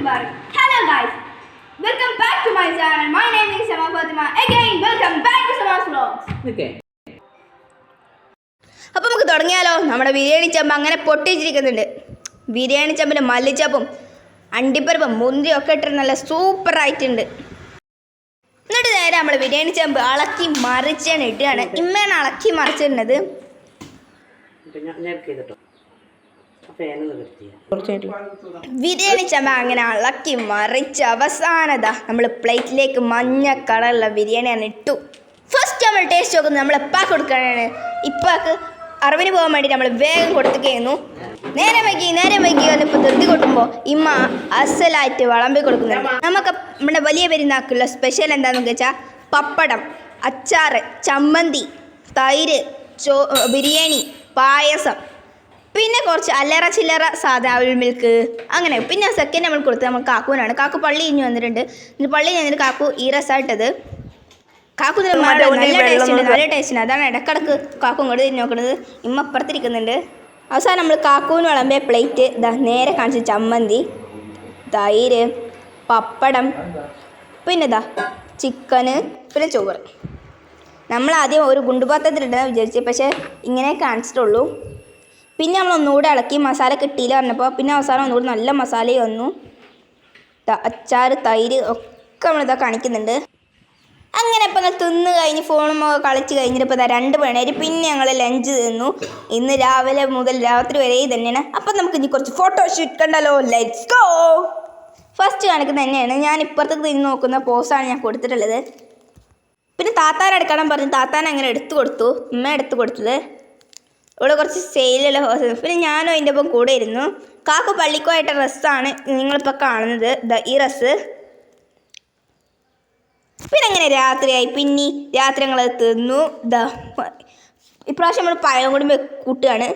Mubarak. Hello guys. Welcome back to my channel. My name is Sama Fatima. Again, welcome back to Sama's Vlogs. Okay. അപ്പം നമുക്ക് തുടങ്ങിയാലോ നമ്മുടെ ബിരിയാണി ചമ്പ് അങ്ങനെ പൊട്ടിച്ചിരിക്കുന്നുണ്ട് ബിരിയാണി ചമ്പിന് മല്ലിച്ചപ്പും അണ്ടിപ്പരിപ്പും മുന്തിരി ഒക്കെ ഇട്ടിട്ട് നല്ല സൂപ്പർ ആയിട്ടുണ്ട് എന്നിട്ട് നേരെ നമ്മൾ ബിരിയാണി ചമ്പ് അളക്കി മറിച്ചാണ് ഇട്ടുകയാണ് ഇമ്മയാണ് അളക്കി മറിച്ചിടുന്നത് ഞാൻ ഞാൻ ചെയ്തിട്ടോ ഫാന് നിർത്തിയ ബിരിയാണി ചമ്പ അങ്ങനെ അളക്കി മറിച്ച് അവസാനത നമ്മൾ പ്ലേറ്റിലേക്ക് മഞ്ഞ കളറുള്ള ബിരിയാണിയാണ് ഇട്ടു. ഫസ്റ്റ് നമ്മൾ ടേസ്റ്റ് നോക്കുന്നത് നമ്മൾ ഇപ്പാ കൊടുക്കാനാണ്. ഇപ്പാക്ക് അറിവിന് പോകാൻ വേണ്ടി നമ്മൾ വേഗം കൊടുത്തുകയായിരുന്നു നേരെ വൈകി നേരെ വൈകി വന്നിപ്പോൾ ധൃതി കൊടുക്കുമ്പോൾ ഇമ്മ അസലായിട്ട് വിളമ്പി കൊടുക്കുന്നുണ്ട്. നമുക്ക് നമ്മുടെ വലിയ പെരുന്നാക്കുള്ള സ്പെഷ്യൽ എന്താണെന്ന് വെച്ചാൽ പപ്പടം അച്ചാറ് ചമ്മന്തി തൈര് ചോ ബിരിയാണി പായസം പിന്നെ കുറച്ച് അല്ലറ ചില്ലറ സാധാ അവിൽ മിൽക്ക് അങ്ങനെ. പിന്നെ സെക്കൻഡ് നമ്മൾ കൊടുത്തത് നമ്മൾ കാക്കുവിനാണ്. കാക്കു പള്ളി ഇഞ്ഞു വന്നിട്ടുണ്ട്. പള്ളി കഴിഞ്ഞിട്ട് കാക്കു ഈ രസമായിട്ടത് കാക്കു നല്ല ടേസ്റ്റ് ഉണ്ട് നല്ല ടേസ്റ്റ് ഉണ്ട്. അതാണ് ഇടക്കിടക്ക് കാക്കു ഇങ്ങോട്ട് തിരിഞ്ഞ് നോക്കുന്നത് ഇമ്മ അപ്പുറത്തിരിക്കുന്നുണ്ട്. അവസാനം നമ്മൾ കാക്കുവിന് വിളമ്പിയ പ്ലേറ്റ് ഇതാ നേരെ കാണിച്ച ചമ്മന്തി. തൈര് പപ്പടം പിന്നെ ഇതാ ചിക്കന് പിന്നെ ചോറ്. നമ്മൾ ആദ്യം ഒരു ഗുണ്ടുപാത്രത്തിലിട്ടാണ് വിചാരിച്ചു. പക്ഷേ ഇങ്ങനെ കാണിച്ചിട്ടുള്ളൂ. പിന്നെ നമ്മൾ ഒന്നുകൂടെ ഇളക്കി മസാല കിട്ടിയില്ല പറഞ്ഞപ്പോൾ പിന്നെ അവസാനം ഒന്നുകൂടി നല്ല മസാലയും വന്നു. അച്ചാർ തൈര് ഒക്കെ നമ്മളിതാ കാണിക്കുന്നുണ്ട്. അങ്ങനെ ഇപ്പം ഞങ്ങൾ തിന്ന് കഴിഞ്ഞ് ഫോണും കളിച്ച് കഴിഞ്ഞിട്ട് ഇപ്പോൾ രണ്ട് മണിയായി. പിന്നെ ഞങ്ങൾ ലഞ്ച് തിന്നു. ഇന്ന് രാവിലെ മുതൽ രാത്രി വരെ തന്നെയാണ്. അപ്പം നമുക്ക് ഇനി കുറച്ച് ഫോട്ടോഷൂട്ട് കണ്ടല്ലോ. ലെറ്റ്സ് ഗോ ഫസ്റ്റ് കാണിക്കുന്നത് തന്നെയാണ്. ഞാൻ ഇപ്പുറത്തേക്ക് നിന്ന് നോക്കുന്ന പോസാണ് ഞാൻ കൊടുത്തിട്ടുള്ളത്. പിന്നെ താത്താൻ എടുക്കണം പറഞ്ഞ് താത്താൻ അങ്ങനെ എടുത്തു കൊടുത്തു. ഉമ്മ എടുത്തു കൊടുത്തത്. ഇവിടെ കുറച്ച് സെയിലുള്ള ഹോസ് പിന്നെ ഞാനും അതിന്റെ ഒപ്പം കൂടെ ഇരുന്നു. കാക്കു പള്ളിക്കോയിട്ട ഡ്രസ്സാണ് നിങ്ങളിപ്പോൾ കാണുന്നത്. ദാ ഈ ഡ്രസ്സ് പിന്നെ അങ്ങനെ രാത്രിയായി? പിന്നെ രാത്രി ഞങ്ങൾ തിന്നു. ദ ഇപ്രാവശ്യം നമ്മൾ പഴം കൂടി കൂട്ടുകയാണ്.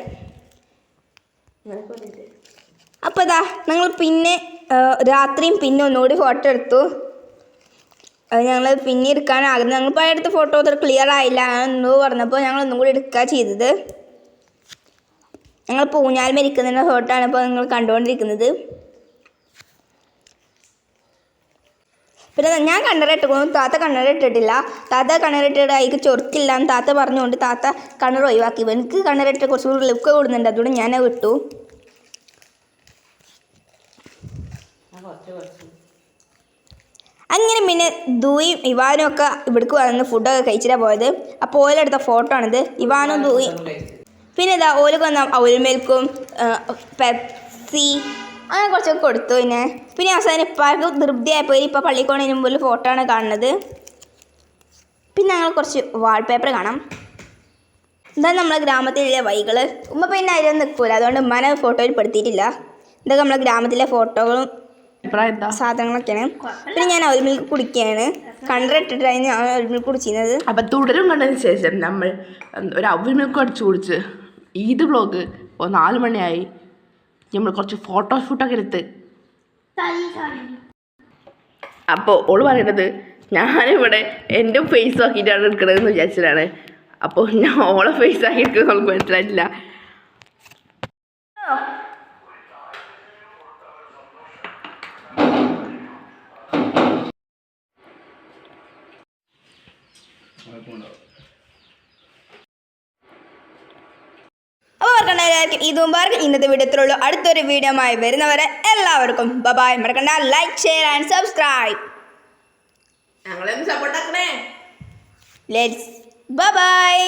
അപ്പോൾ ഇതാ ഞങ്ങൾ പിന്നെ രാത്രിയും പിന്നെ ഒന്നുകൂടി ഫോട്ടോ എടുത്തു. ഞങ്ങൾ പിന്നെ ആഗ്രഹം. ഞങ്ങൾ പഴയ എടുത്ത് ഫോട്ടോ അത്ര ക്ലിയർ ആയില്ല എന്ന് പറഞ്ഞപ്പോൾ ഞങ്ങൾ ഒന്നും കൂടി എടുക്കുക ചെയ്തത്. ഞങ്ങൾ പൂഞ്ഞാൽ മരിക്കുന്ന ഫോട്ടോ ആണ് ഇപ്പോൾ നിങ്ങൾ കണ്ടുകൊണ്ടിരിക്കുന്നത്. പിന്നെ ഞാൻ കണ്ണട ഇട്ടുകൊണ്ടു താത്ത കണ്ണറിട്ടിട്ടില്ല താത്ത കണ്ണറിട്ടിട്ട് അതിക്ക് ചൊറുക്കില്ല എന്ന് താത്ത പറഞ്ഞുകൊണ്ട് താത്ത കണ്ണർ ഒഴിവാക്കി. എനിക്ക് കണ്ണറിട്ട് കുറച്ചുകൂടി ലുക്ക് കൂടുന്നുണ്ട്. അതുകൊണ്ട് ഞാൻ വിട്ടു. അങ്ങനെ പിന്നെ ദൂയും ഇവാനും ഒക്കെ ഇവിടേക്ക് വന്ന് ഫുഡൊക്കെ കഴിച്ചിട്ടാണ് പോയത്. അപ്പോൾ ഓലെടുത്ത ഫോട്ടോ ആണിത്. ഇവാനും ദൂയും പിന്നെ ഇതാ ഓൽ കൊന്ന വന്ന ഔൽമേൽക്കും പെപ്സി അങ്ങനെ കുറച്ചൊക്കെ കൊടുത്തു പിന്നെ. പിന്നെ അവസാനം ഇപ്പാർക്ക് തൃപ്തിയായപ്പോൾ ഇപ്പം പള്ളിക്കോണിന് മുമ്പിൽ ഫോട്ടോ ആണ് കാണുന്നത്. പിന്നെ ഞങ്ങൾ കുറച്ച് വാൾപേപ്പർ കാണാം. ഇതാണ് നമ്മളെ ഗ്രാമത്തിലെ വൈകൾ ഉമ്മ പിന്നെ അതിലൊന്നും നിൽക്കൂല അതുകൊണ്ട് ഉമ്മാനെ ഫോട്ടോയിൽ പെടുത്തിയിട്ടില്ല. ഇതൊക്കെ നമ്മളെ ഗ്രാമത്തിലെ ഫോട്ടോകളും സാധനങ്ങളൊക്കെയാണ്. പിന്നെ ഞാൻ ഒരു മിൽക്ക് കുടിക്കുകയാണ്. കണ്ടറിട്ടിട്ടാണ് ഞാൻ ഒരു മിൽക്ക് കുടിച്ചിരുന്നത്. അപ്പം തുടരും കണ്ടതിന് ശേഷം നമ്മൾ ഒരു അവൽ മിൽക്ക് അടിച്ചു കുടിച്ച്. ഈദ് ബ്ലോഗ് ഇപ്പോൾ നാല് മണിയായി. നമ്മൾ കുറച്ച് ഫോട്ടോ ഫോട്ടോഷൂട്ടൊക്കെ എടുത്ത്. അപ്പോൾ ഓൾ പറയുന്നത് ഞാനിവിടെ എന്റെ ഫേസ് ആക്കിയിട്ടാണ് എടുക്കണതെന്ന് വിചാരിച്ചതാണ് അപ്പോൾ ഞാൻ ഓളെ ഫേസ് ആക്കി എടുക്കുന്നത് നമുക്ക് മനസ്സിലായിട്ടില്ല. ഓർക്കണ്ട എല്ലാവർക്കും ഇത് മുമ്പാർക്ക് ഇന്നത്തെ വീഡിയോത്തിലുള്ള അടുത്തൊരു വീഡിയോ ആയി വരുന്നവരെ എല്ലാവർക്കും ബബായ്. മറക്കണ്ട. ലൈക്ക് ഷെയർ ആൻഡ് സബ്സ്ക്രൈബ് ഞങ്ങളെ സപ്പോർട്ടാക്കണേ ലെറ്റ്സ് ബബായ്